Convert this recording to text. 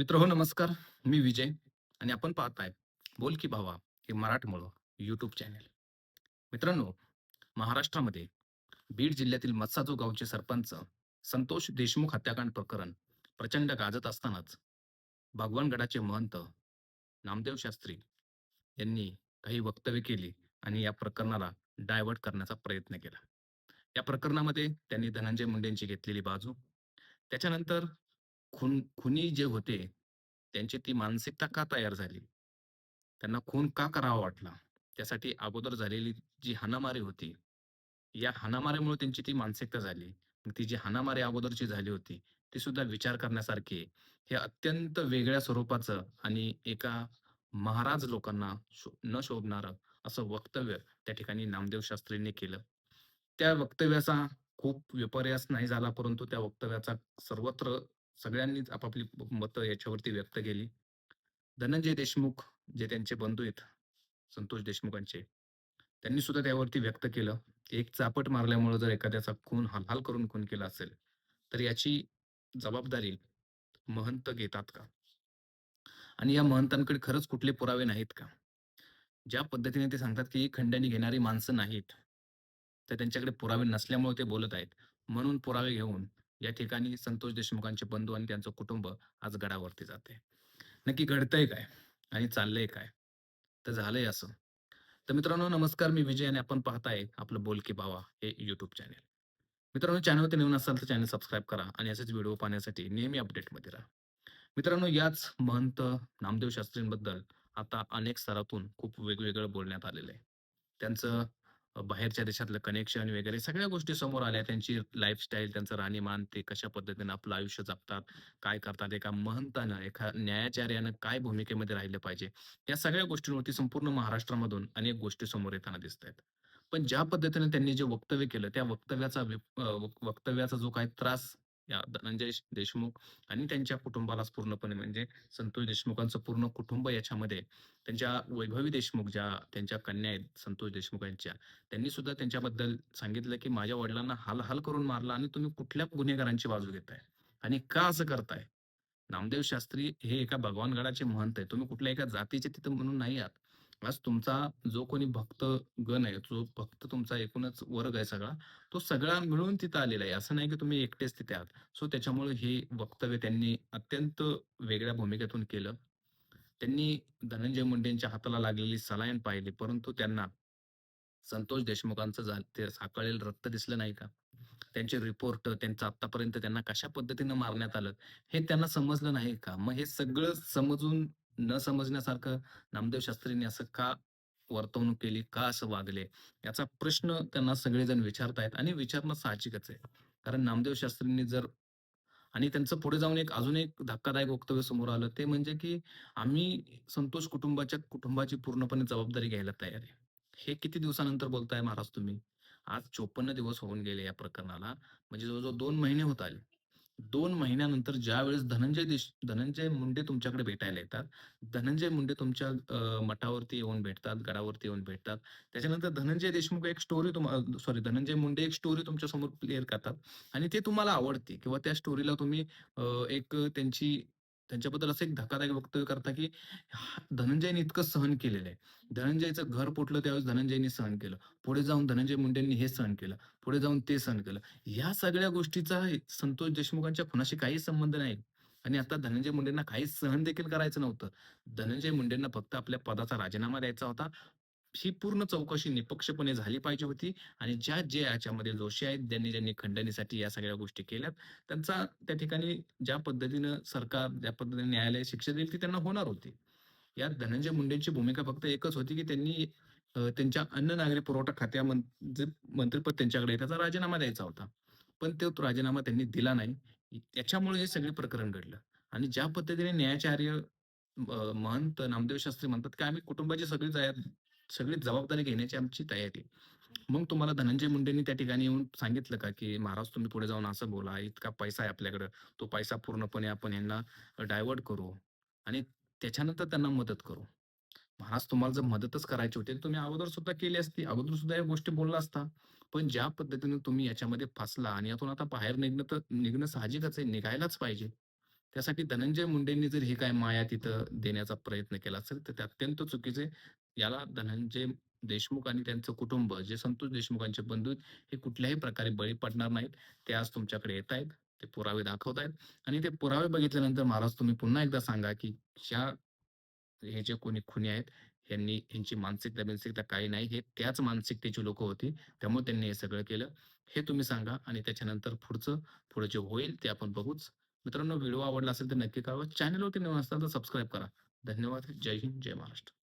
मित्र हो नमस्कार. मी विजय आणि आपण पाहताय बोल की भावा हे मराठमोळ यूट्यूब चॅनेल मित्रांनो, महाराष्ट्रामध्ये बीड जिल्ह्यातील मत्साजो गावचे सरपंच संतोष देशमुख हत्याकांड प्रकरण प्रचंड गाजत असतानाच भगवानगडाचे महंत नामदेव शास्त्री यांनी काही वक्तव्य केली आणि या प्रकरणाला डायव्हर्ट करण्याचा प्रयत्न केला. या प्रकरणामध्ये त्यांनी धनंजय मुंडेंची घेतलेली बाजू, त्याच्यानंतर खून खुनी जे होते, त्यांची ती मानसिकता का तयार झाली? त्यांना खून का करावा वाटला? त्यासाठी अगोदर झालेली जी हाणामारी होती, या हाणामारीमुळे त्यांची ती मानसिकता झाली. ती जी हाणामारी अगोदरची झाली होती, ती सुद्धा विचार करण्यासारखी आहे. हे अत्यंत वेगळ्या स्वरूपाचं आणि एका महाराज लोकांना शो न शोभणारं असं वक्तव्य त्या ठिकाणी नामदेव शास्त्रींनी केलं. त्या वक्तव्याचा खूप विपर्यास नाही झाला, परंतु त्या वक्तव्याचा सर्वत्र सगळ्यांनीच आपापली मतं याच्यावरती व्यक्त केली. धनंजय देशमुख जे त्यांचे बंधू आहेत, संतोष देशमुखांचे, त्यांनी सुद्धा त्यावरती व्यक्त केलं, एक चापट मारल्यामुळं जर एखाद्याचा खून हलहाल करून खून केला असेल, तर याची जबाबदारी महंत घेतात का? आणि या महंतांकडे खरंच कुठले पुरावे नाहीत का? ज्या पद्धतीने ते सांगतात, की खंड्याने घेणारी माणसं नाहीत. तर त्यांच्याकडे पुरावे नसल्यामुळे ते बोलत आहेत. म्हणून पुरावे घेऊन या ठिकाणी संतोष देशमुखांचे बंधू आणि त्यांचं कुटुंब आज गडावरती जाते नक्की घडतंय काय? आणि चाललंय काय? तर झालंय असं. तर मित्रांनो नमस्कार, मी विजय आणि आपण पाहताय आपलं बोल की भावा हे यूट्यूब चॅनेल मित्रांनो चॅनलवरती नवीन असाल तर चॅनल सबस्क्राईब करा आणि असेच व्हिडिओ पाहण्यासाठी नेहमी अपडेटमध्ये राहा. मित्रांनो याच महंत नामदेव शास्त्रींबद्दल आता अनेक स्तरातून खूप वेगवेगळं बोलण्यात आलेलं आहे. त्यांचं बाहेरच्या देशातलं कनेक्शन वगैरे सगळ्या गोष्टी समोर आल्या. त्यांची लाईफस्टाईल, त्यांचं राहणीमान, ते कशा पद्धतीनं आपलं आयुष्य जगतात, काय करतात, एका महंतानं, एका न्यायाचार्यानं काय भूमिकेमध्ये राहिलं पाहिजे, या सगळ्या गोष्टींवरती संपूर्ण महाराष्ट्रामधून अनेक गोष्टी समोर येताना दिसतायत. पण ज्या पद्धतीने त्यांनी जे वक्तव्य केलं, त्या वक्तव्याचा वक्तव्याचा जो काही त्रास या धनंजय म्हणजे देशमुख आणि त्यांच्या कुटुंबालाच पूर्णपणे म्हणजे संतोष देशमुखांचं पूर्ण कुटुंब याच्यामध्ये त्यांच्या वैभवी देशमुख ज्या त्यांच्या कन्या आहेत संतोष देशमुख यांच्या, त्यांनी सुद्धा त्यांच्याबद्दल सांगितलं, की माझ्या वडिलांना हाल-हाल करून मारला आणि तुम्ही कुठल्या गुन्हेगारांची बाजू घेताय? आणि का असं करताय? नामदेव शास्त्री हे एका भगवानगडाचे महंत आहे तुम्ही कुठल्या एका जातीचे तिथं म्हणून नाही आहात. आज तुमचा जो कोणी भक्त गण आहे, जो भक्त तुमचा एकूणच वर्ग आहे सगळा, तो सगळा मिळून तिथं आलेला आहे. असं नाही की तुम्ही एकटेच तिथे आहात. सो त्याच्यामुळे हे वक्तव्य त्यांनी अत्यंत वेगळ्या भूमिकेतून केलं. त्यांनी धनंजय मुंडेंच्या हाताला लागलेली सलायन पाहिली, परंतु त्यांना संतोष देशमुखांचं ते साकळेल रक्त दिसलं नाही का? त्यांचे रिपोर्ट, त्यांचं आतापर्यंत त्यांना कशा पद्धतीनं मारण्यात आलं, हे त्यांना समजलं नाही का? मग हे सगळं समजून न समजण्यासारखं नामदेव शास्त्रींनी असं का वर्तवणूक केली? का असं वागले? याचा प्रश्न त्यांना सगळेजण विचारतायत आणि विचारणं साहजिकच आहे. कारण नामदेव शास्त्रींनी जर आणि त्यांचं पुढे जाऊन एक अजून एक धक्कादायक वक्तव्य समोर आलं, ते म्हणजे की आम्ही संतोष कुटुंबाच्या कुटुंबाची पूर्णपणे जबाबदारी घ्यायला तयार आहे. हे किती दिवसानंतर बोलताय महाराज तुम्ही? आज 54 दिवस होऊन गेले या प्रकरणाला. म्हणजे जवळजवळ दोन महिने होत आले. दोन महिन्यानंतर ज्यावेळेस धनंजय देश धनंजय मुंडे तुमच्याकडे भेटायला येतात. धनंजय मुंडे तुमच्या मठावरती येऊन भेटतात, गडावरती येऊन भेटतात. त्याच्यानंतर धनंजय देशमुख एक स्टोरी तुम्हाला सॉरी धनंजय मुंडे एक स्टोरी तुमच्यासमोर क्लिअर करतात आणि ते तुम्हाला आवडते किंवा त्या स्टोरीला तुम्ही एक त्यांची त्यांच्याबद्दल असं एक धक्कादायक वक्तव्य करता, की धनंजयने इतकं सहन केलेलं आहे. धनंजयचं घर पोटलं त्यावेळेस धनंजयने सहन केलं. पुढे जाऊन धनंजय मुंडेंनी हे सहन केलं. पुढे जाऊन ते सहन केलं. या सगळ्या गोष्टीचा संतोष देशमुखांच्या खुनाशी काहीच संबंध नाही. आणि आता धनंजय मुंडेंना काहीच सहन देखील करायचं नव्हतं. धनंजय मुंडेंना फक्त आपल्या पदाचा राजीनामा द्यायचा होता. ही पूर्ण चौकशी निपक्षपणे झाली पाहिजे होती आणि ज्या जे याच्यामध्ये दोषी आहेत, ज्यांनी ज्यांनी खंडणीसाठी या सगळ्या गोष्टी केल्यात, त्यांचा त्या ठिकाणी ज्या पद्धतीनं सरकार, ज्या पद्धतीने न्यायालय शिक्षा देईल ती त्यांना होणार होती. यात धनंजय मुंडेंची भूमिका फक्त एकच होती, की त्यांनी त्यांच्या अन्न नागरी पुरवठा खात्या मंत्रीपद मंत्रिपद त्यांच्याकडे त्याचा राजीनामा द्यायचा होता. पण तो राजीनामा त्यांनी दिला नाही. त्याच्यामुळे हे सगळे प्रकरण घडलं. आणि ज्या पद्धतीने न्यायाचार्य महंत नामदेव शास्त्री म्हणतात, की आम्ही कुटुंबाची सगळी सगळी जबाबदारी घेण्याची आमची तयारी मग तुम्हाला धनंजय मुंडेंनी त्या ठिकाणी येऊन सांगितलं का, की "महाराज तुम्ही पुढे जाऊन असं बोला, इतका पैसा आहे आपल्याकडं, तो पैसा पूर्णपणे आपण यांना डायव्हर्ट करू आणि त्याच्यानंतर त्यांना मदत करू." महाराज तुम्हाला जर मदतच करायची होती, तर तुम्ही अगोदर सुद्धा केली असती. अगोदर सुद्धा या गोष्टी बोलला असता. पण ज्या पद्धतीने तुम्ही याच्यामध्ये फसला आणि यातून आता बाहेर निघणं तर निघणं साहजिकच आहे, निघायलाच पाहिजे. त्यासाठी धनंजय मुंडेंनी जर ही काय माया तिथं देण्याचा प्रयत्न केला असेल, तर ते अत्यंत चुकीचे याला धनंजय देशमुख आणि त्यांचं कुटुंब, जे संतोष देशमुखांचे बंधू आहेत, हे कुठल्याही प्रकारे बळी पडणार नाहीत. ते आज तुमच्याकडे येतायत. ते पुरावे दाखवतायत आणि ते पुरावे बघितल्यानंतर महाराज तुम्ही पुन्हा एकदा सांगा, की ज्या हे जे कोणी खुनी आहेत, यांनी ह्यांची मानसिकता-बिनसिकता काही नाही. हे त्याच मानसिकतेची लोक होती. त्यामुळे त्यांनी हे सगळं केलं. हे तुम्ही सांगा आणि त्याच्यानंतर पुढचं, पुढे जे होईल ते आपण बघूच. मित्रांनो व्हिडिओ आवडला असेल तर नक्की कळवा. चॅनलवरती नवीन असताना तर सबस्क्राईब करा. धन्यवाद. जय हिंद, जय महाराष्ट्र.